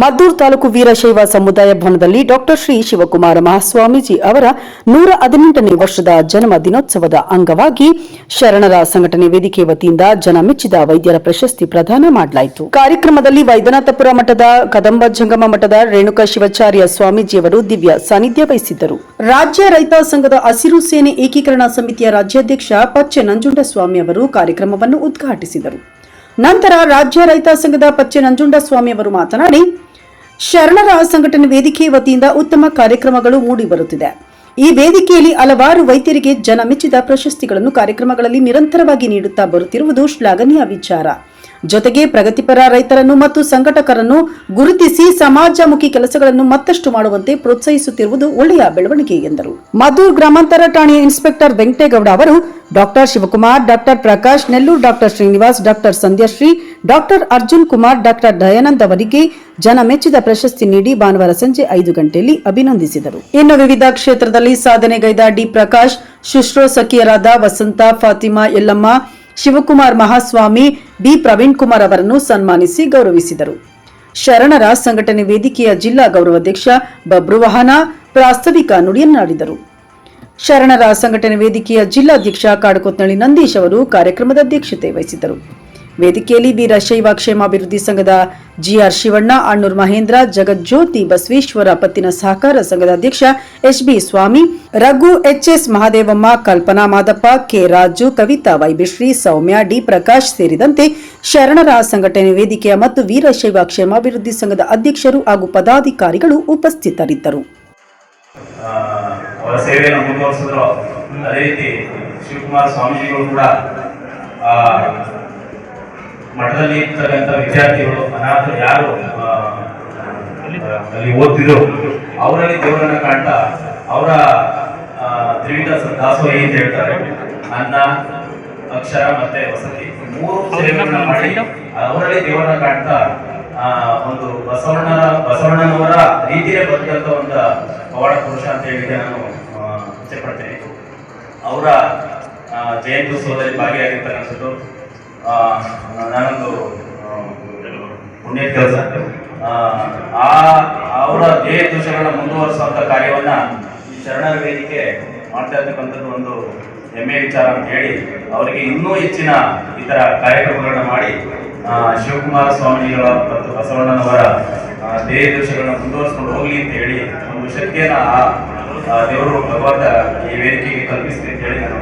ಮದ್ದೂರು ತಾಲೂಕು ವೀರಶೈವ ಸಮುದಾಯ ಭವನದಲ್ಲಿ ಡಾಕ್ಟರ್ ಶ್ರೀ ಶಿವಕುಮಾರ ಮಹಾಸ್ವಾಮೀಜಿ ಅವರ ನೂರ ಹದಿನೆಂಟನೇ ವರ್ಷದ ಜನ್ಮ ದಿನೋತ್ಸವದ ಅಂಗವಾಗಿ ಶರಣರ ಸಂಘಟನೆ ವೇದಿಕೆ ವತಿಯಿಂದ ಜನ ಮೆಚ್ಚಿದ ವೈದ್ಯರ ಪ್ರಶಸ್ತಿ ಪ್ರದಾನ ಮಾಡಲಾಯಿತು. ಕಾರ್ಯಕ್ರಮದಲ್ಲಿ ವೈದ್ಯನಾಥಪುರ ಮಠದ ಕದಂಬ ಜಂಗಮ ಮಠದ ರೇಣುಕಾ ಶಿವಾಚಾರ್ಯ ಸ್ವಾಮೀಜಿಯವರು ದಿವ್ಯ ಸಾನ್ನಿಧ್ಯ ವಹಿಸಿದ್ದರು. ರಾಜ್ಯ ರೈತ ಸಂಘದ ಹಸಿರು ಸೇನೆ ಏಕೀಕರಣ ಸಮಿತಿಯ ರಾಜ್ಯಾಧ್ಯಕ್ಷ ಪಚ್ಚೆ ನಂಜುಂಡಸ್ವಾಮಿ ಅವರು ಕಾರ್ಯಕ್ರಮವನ್ನು ಉದ್ಘಾಟಿಸಿದರು. ನಂತರ ರಾಜ್ಯ ರೈತ ಸಂಘದ ಪಚ್ಚೆ ನಂಜುಂಡಸ್ವಾಮಿ ಅವರು ಮಾತನಾಡಿ ಶರಣರ ಸಂಘಟನೆ ವೇದಿಕೆ ವತಿಯಿಂದ ಉತ್ತಮ ಕಾರ್ಯಕ್ರಮಗಳು ಮೂಡಿ ಬರುತ್ತಿದೆ. ಈ ವೇದಿಕೆಯಲ್ಲಿ ಹಲವಾರು ವೈದ್ಯರಿಗೆ ಜನ ಮೆಚ್ಚಿದ ಪ್ರಶಸ್ತಿಗಳನ್ನು ಕಾರ್ಯಕ್ರಮಗಳಲ್ಲಿ ನಿರಂತರವಾಗಿ ನೀಡುತ್ತಾ ಬರುತ್ತಿರುವುದು ಶ್ಲಾಘನೀಯ ವಿಚಾರ. ಜೊತೆಗೆ ಪ್ರಗತಿಪರ ರೈತರನ್ನು ಮತ್ತು ಸಂಘಟಕರನ್ನು ಗುರುತಿಸಿ ಸಮಾಜಮುಖಿ ಕೆಲಸಗಳನ್ನು ಮತ್ತಷ್ಟು ಮಾಡುವಂತೆ ಪ್ರೋತ್ಸಾಹಿಸುತ್ತಿರುವುದು ಒಳ್ಳೆಯ ಬೆಳವಣಿಗೆ ಎಂದರು. ಮಧೂರ್ ಗ್ರಾಮಾಂತರ ಠಾಣೆಯ ಇನ್ಸ್ಪೆಕ್ಟರ್ ವೆಂಕಟೇಗೌಡ ಅವರು doctor Shivakumar, doctor Prakash, Nellore doctor Srinivas, doctor Sandhyashree, doctor Arjun Kumar, doctor Dayanand ಅವರಿಗೆ ಜನ ಮೆಚ್ಚಿದ ಪ್ರಶಸ್ತಿ ನೀಡಿ ಭಾನುವಾರ ಸಂಜೆ ಐದು ಗಂಟೆಯಲ್ಲಿ ಅಭಿನಂದಿಸಿದರು. ಇನ್ನು ವಿವಿಧ ಕ್ಷೇತ್ರದಲ್ಲಿ ಸಾಧನೆಗೈದ ಡಿ ಪ್ರಕಾಶ್, ಶುಶ್ರೂಷಕಿಯರಾದ ವಸಂತ, ಫಾತಿಮಾ, ಯಲ್ಲಮ್ಮ ಶಿವಕುಮಾರ್ ಮಹಾಸ್ವಾಮಿ ಬಿ. ಪ್ರವೀಣ್ ಕುಮಾರ್ ಅವರನ್ನು ಸನ್ಮಾನಿಸಿ ಗೌರವಿಸಿದರು. ಶರಣರ ಸಂಘಟನೆ ವೇದಿಕೆಯ ಜಿಲ್ಲಾ ಗೌರವಾಧ್ಯಕ್ಷ ಬಬ್ರುವಾಹನ ಪ್ರಾಸ್ತವಿಕ ನುಡಿಯನ್ನಾಡಿದರು. ಶರಣರ ಸಂಘಟನೆ ವೇದಿಕೆಯ ಜಿಲ್ಲಾಧ್ಯಕ್ಷ ಕಾಡಕೊತ್ನಳ್ಳಿ ನಂದೀಶ್ ಅವರು ಕಾರ್ಯಕ್ರಮದ ಅಧ್ಯಕ್ಷತೆ ವಹಿಸಿದ್ದರು. ವೇದಿಕೆಯಲ್ಲಿ ವೀರಶೈವ ಕ್ಷೇಮಾಭಿವೃದ್ಧಿ ಸಂಘದ ಜಿಆರ್ ಶಿವಣ್ಣ, ಅಣ್ಣೂರ್ ಮಹೇಂದ್ರ, ಜಗಜ್ಯೋತಿ, ಬಸವೇಶ್ವರ ಪತ್ತಿನ ಸಹಕಾರ ಸಂಘದ ಅಧ್ಯಕ್ಷ ಎಚ್ಬಿ ಸ್ವಾಮಿ, ರಘು ಎಚ್ಎಸ್ ಮಹಾದೇವಮ್ಮ, ಕಲ್ಪನಾ ಮಾದಪ್ಪ, ಕೆ ರಾಜು, ಕವಿತಾ ವೈಬಿಶ್ರೀ ಸೌಮ್ಯ, ಡಿ ಪ್ರಕಾಶ್ ಸೇರಿದಂತೆ ಶರಣರ ಸಂಘಟನೆ ವೇದಿಕೆಯ ಮತ್ತು ವೀರಶೈವ ಕ್ಷೇಮಾಭಿವೃದ್ಧಿ ಸಂಘದ ಅಧ್ಯಕ್ಷರು ಹಾಗೂ ಪದಾಧಿಕಾರಿಗಳು ಉಪಸ್ಥಿತರಿದ್ದರು. ಅವರ ಸ್ವಾಮೀಜಿಗಳು ಕೂಡ ಮಠದಲ್ಲಿ ಇರ್ತಕ್ಕಂಥ ವಿದ್ಯಾರ್ಥಿಗಳು ಅನಾಥ ಯಾರು ಅಲ್ಲಿ ಓದ್ತಿದ್ರು ಅವರಲ್ಲಿ ದೇವರನ್ನ ಕಾಣ್ತಾ ಅವರ ತ್ರಿವಿಧ ದಾಸೋಹಿ ಅಂತ ಹೇಳ್ತಾರೆ. ಅನ್ನ ಅಕ್ಷರ ಮತ್ತೆ ವಸತಿ ಮೂರು ಸೇವೆಗಳನ್ನ ಮಾಡಿ ಅವರಲ್ಲಿ ದೇವರನ್ನ ಕಾಣ್ತಾ ಒಂದು ಬಸವಣ್ಣ ಬಸವಣ್ಣನವರ ರೀತಿಯೇ ಬದುಕಂತ ಒಂದು ಪವಾಡ ಪುರುಷ ಅಂತ ಹೇಳಿದ್ರೆ ನಾನು ಇಚ್ಛೆ ಪಡ್ತೇನೆ ಅವರ ಆ, ಜಯಂತ್ಯುತ್ಸವದಲ್ಲಿ ಭಾಗಿಯಾಗಿರ್ತಕ್ಕಂಥದ್ದು ನಾನೊಂದು ಪುಣ್ಯ ಕೆಲಸ. ಆ ಅವರ ಧ್ಯೇಯ ದೋಷಗಳನ್ನ ಮುಂದುವರಿಸುವಂತ ಕಾರ್ಯವನ್ನ ಈ ಶರಣರ ವೇದಿಕೆ ಮಾಡ್ತಾ ಇರ್ತಕ್ಕಂಥದ್ದು ಒಂದು ಹೆಮ್ಮೆ ವಿಚಾರ ಅಂತ ಹೇಳಿ ಅವರಿಗೆ ಇನ್ನೂ ಹೆಚ್ಚಿನ ಈ ತರ ಕಾರ್ಯಕ್ರಮಗಳನ್ನ ಮಾಡಿ ಶಿವಕುಮಾರ ಸ್ವಾಮೀಜಿಗಳ ಮತ್ತು ಬಸವಣ್ಣನವರ ಧ್ಯೇಯ ದೋಷಗಳನ್ನ ಮುಂದುವರಿಸ್ಕೊಂಡು ಹೋಗ್ಲಿ ಅಂತ ಹೇಳಿ ಒಂದು ಶಕ್ತಿಯನ್ನ ಆ ದೇವರು ಭಗವಂತ ಈ ವೇದಿಕೆಗೆ ಕಲ್ಪಿಸ್ತೀನಿ ಅಂತ ಹೇಳಿ ನಾನು